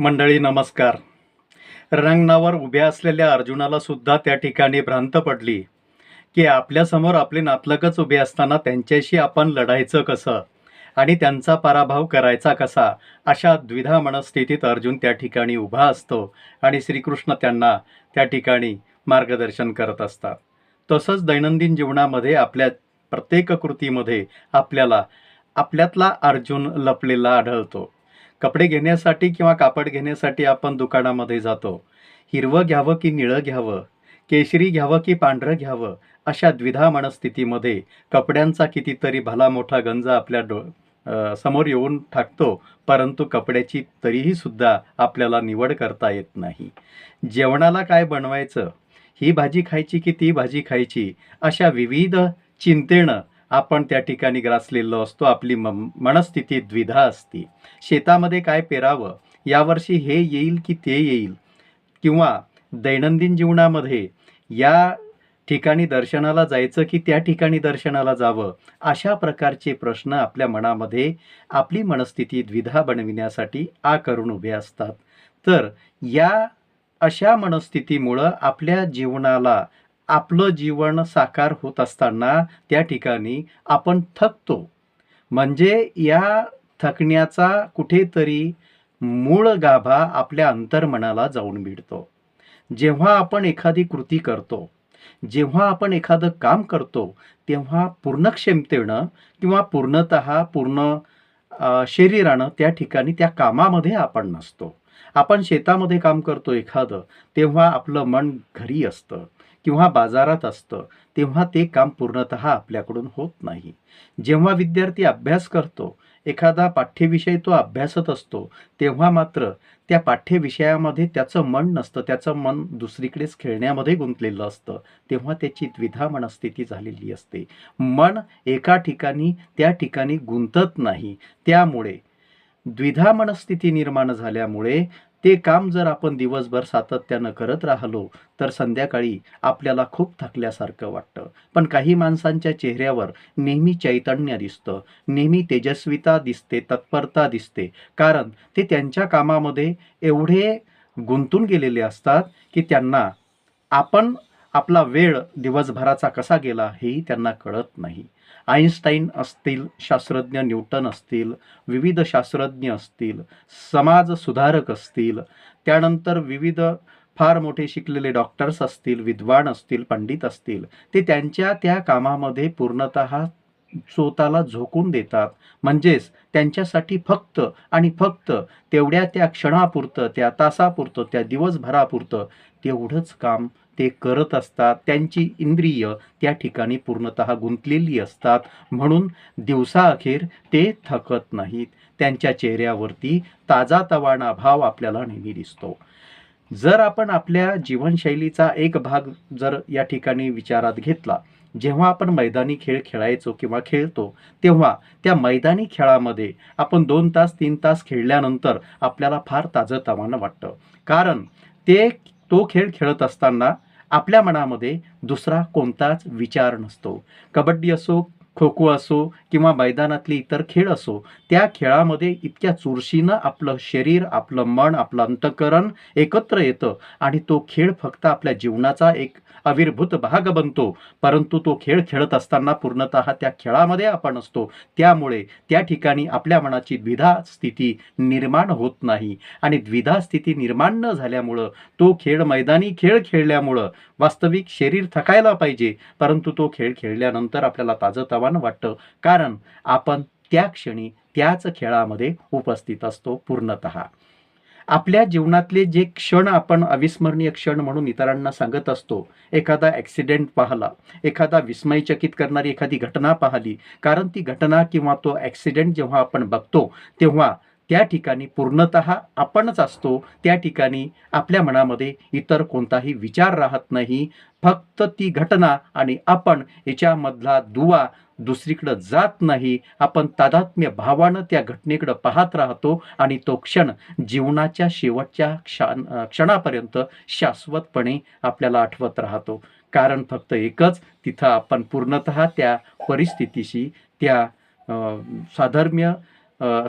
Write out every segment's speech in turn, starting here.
मंडळी नमस्कार. रंगणावर उभ्या असलेल्या अर्जुनाला सुद्धा त्या ठिकाणी भ्रांत पडली की आपल्यासमोर आपले नातलगच उभे असताना त्यांच्याशी आपण लढायचं कसं आणि त्यांचा पराभव करायचा कसा अशा द्विधा मनस्थितीत अर्जुन त्या ठिकाणी उभा असतो आणि श्रीकृष्ण त्यांना त्या ठिकाणी मार्गदर्शन करत असतात. तसंच दैनंदिन जीवनामध्ये आपल्या प्रत्येक कृतीमध्ये आपल्याला आपल्यातला अर्जुन लपलेला आढळतो. कपडे घेण्यासाठी किंवा कापड घेण्यासाठी आपण दुकानामध्ये जातो. हिरवं घ्यावं की निळं घ्यावं? केशरी घ्यावं की पांढरं घ्यावं? अशा द्विधा मनस्थितीमध्ये कपड्यांचा कितीतरी भला मोठा गंज आपल्या डो समोर येऊन टाकतो परंतु कपड्याची तरीही सुद्धा आपल्याला निवड करता येत नाही. जेवणाला काय बनवायचं? ही भाजी खायची की ती भाजी खायची? अशा विविध चिंतेनं आपण त्या ठिकाणी ग्रासलेलो असतो आपली म मनस्थिती द्विधा असते. शेतामध्ये काय पेरावं? यावर्षी हे येईल की ते येईल? किंवा दैनंदिन जीवनामध्ये या ठिकाणी दर्शनाला जायचं की त्या ठिकाणी दर्शनाला जावं? अशा प्रकारचे प्रश्न आपल्या मनामध्ये आपली मनस्थिती द्विधा बनविण्यासाठी आ करून उभे असतात. तर या अशा मनस्थितीमुळं आपल्या जीवनाला आपलं जीवन साकार होत असताना त्या ठिकाणी आपण थकतो. म्हणजे या थकण्याचा कुठेतरी मूळ गाभा आपल्या अंतर्मनाला जाऊन भिडतो जेव्हा आपण एखादी कृती करतो जेव्हा आपण एखादं काम करतो तेव्हा पूर्ण क्षमतेनं किंवा पूर्णत पूर्ण शरीरानं त्या ठिकाणी त्या कामामध्ये आपण नसतो. आपण शेतामध्ये काम करतो एखादं तेव्हा आपलं मन घरी असतं किंवा बाजारात असतं तेव्हा ते काम पूर्णत आपल्याकडून होत नाही. जेव्हा विद्यार्थी अभ्यास करतो एखादा पाठ्यविषय तो अभ्यासत असतो तेव्हा मात्र त्या पाठ्यविषयामध्ये त्याचं मन नसतं त्याचं मन दुसरीकडेच खेळण्यामध्ये गुंतलेलं असतं तेव्हा त्याची द्विधा मनस्थिती झालेली असते. मन एका ठिकाणी त्या ठिकाणी गुंतत नाही त्यामुळे द्विधा मनस्थिती निर्माण झाल्यामुळे ते काम जर आपण दिवसभर सातत्यानं करत राहिलो तर संध्याकाळी आपल्याला खूप थकल्यासारखं वाटतं. पण काही माणसांच्या चेहऱ्यावर नेहमी चैतन्य दिसतं नेहमी तेजस्विता दिसते तत्परता दिसते. कारण ते त्यांच्या कामामध्ये एवढे गुंतून गेलेले असतात की त्यांना आपण आपला वेळ दिवसभराचा कसा गेला हेही त्यांना कळत नाही. आईन्स्टाईन असतील शास्त्रज्ञ न्यूटन असतील विविध शास्त्रज्ञ असतील समाज सुधारक असतील त्यानंतर विविध फार मोठे शिकलेले डॉक्टर्स असतील विद्वान असतील पंडित असतील ते त्यांच्या त्या कामामध्ये पूर्णत स्वतःला झोकून देतात. म्हणजेच त्यांच्यासाठी फक्त आणि फक्त तेवढ्या त्या क्षणापुरतं त्या तासापुरतं त्या दिवसभरापुरतं तेवढंच काम ते करत असतात. त्यांची इंद्रिय त्या ठिकाणी पूर्णतः गुंतलेली असतात. म्हणून दिवसाअखेर ते थकत नाहीत. त्यांच्या चेहऱ्यावरती ताजा तवाणा भाव आपल्याला नेहमी दिसतो. जर आपण आपल्या जीवनशैलीचा एक भाग जर या ठिकाणी विचारात घेतला जेव्हा आपण मैदानी खेळ खेळायचो किंवा खेळतो तेव्हा त्या मैदानी खेळामध्ये आपण दोन तास तीन तास खेळल्यानंतर आपल्याला फार ताजं तवानं वाटतं. कारण ते तो खेळ खेळत असताना आपल्या मनामध्ये दुसरा कोणताच विचार नसतो. कबड्डी असो खो खो असो किंवा मैदानातले इतर खेळ असो त्या खेळामध्ये इतक्या चुरशीनं आपलं शरीर आपलं मन आपलं अंतकरण एकत्र येतं आणि तो खेळ फक्त आपल्या जीवनाचा एक अविर्भूत भाग बनतो. परंतु तो खेळ खेळत असताना पूर्णतः त्या खेळामध्ये आपण असतो. त्यामुळे त्या ठिकाणी आपल्या मनाची द्विधा स्थिती निर्माण होत नाही आणि द्विधा स्थिती निर्माण न झाल्यामुळं तो खेळ मैदानी खेळ खेळल्यामुळं वास्तविक शरीर थकायला पाहिजे. परंतु तो खेळ खेळल्यानंतर आपल्याला ताजंतवानं वाटतं. कारण आपण त्या क्षणी त्याच खेळामध्ये उपस्थित असतो पूर्णतः. आपल्या जीवनातले जे क्षण आपण अविस्मरणीय क्षण म्हणून इतरांना सांगत असतो एखादा ॲक्सिडेंट पाहला एखादा विस्मयचकित करणारी एखादी घटना पाहिली कारण ती घटना किंवा तो ॲक्सिडेंट जेव्हा आपण बघतो तेव्हा त्या ठिकाणी पूर्णतः आपणच असतो त्या ठिकाणी आपल्या मनामध्ये इतर कोणताही विचार राहत नाही फक्त ती घटना आणि आपण याच्यामधला दुवा दुसरीकडं जात नाही. आपण तादात्म्य भावानं त्या घटनेकडं पाहत राहतो आणि तो क्षण जीवनाच्या शेवटच्या क्षण क्षणापर्यंत शाश्वतपणे आपल्याला आठवत राहतो. कारण फक्त एकच तिथं आपण पूर्णतः त्या परिस्थितीशी त्या साधर्म्य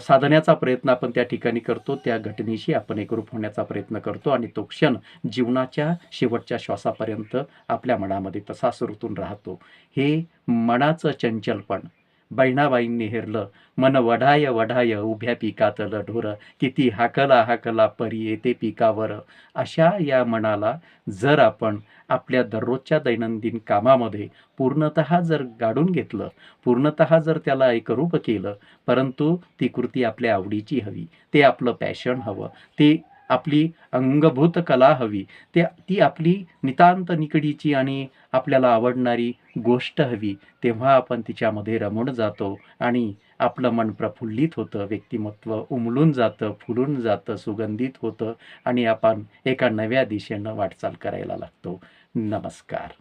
साधण्याचा प्रयत्न आपण त्या ठिकाणी करतो त्या घटनेशी आपण एकरूप होण्याचा प्रयत्न करतो आणि तो क्षण जीवनाच्या शेवटच्या श्वासापर्यंत आपल्या मनामध्ये तसाच ऋतून राहतो. हे मनाचं चंचलपण बहिणाबाईंनी हेरलं मन वढाय वढाय उभ्या पिकातलं ढोर. किती हाकला हाकला परी येते पिकावर. अशा या मनाला जर आपण आपल्या दररोजच्या दैनंदिन कामामध्ये पूर्णतः जर गाडून घेतलं पूर्णतः जर त्याला एकरूप केलं परंतु ती कृती आपल्या आवडीची हवी ते आपलं पॅशन हवं ते आपली अंगभूत कला हवी. ते ती आपली नितांत निकडीची आणि आपल्याला आवडणारी गोष्ट हवी. तेव्हा आपण तिच्यामध्ये रमून जातो आणि आपलं मन प्रफुल्लित होतं. व्यक्तिमत्व उमलून जातं फुलून जातं सुगंधित होतं आणि आपण एका नव्या दिशेनं वाटचाल करायला लागतो. नमस्कार.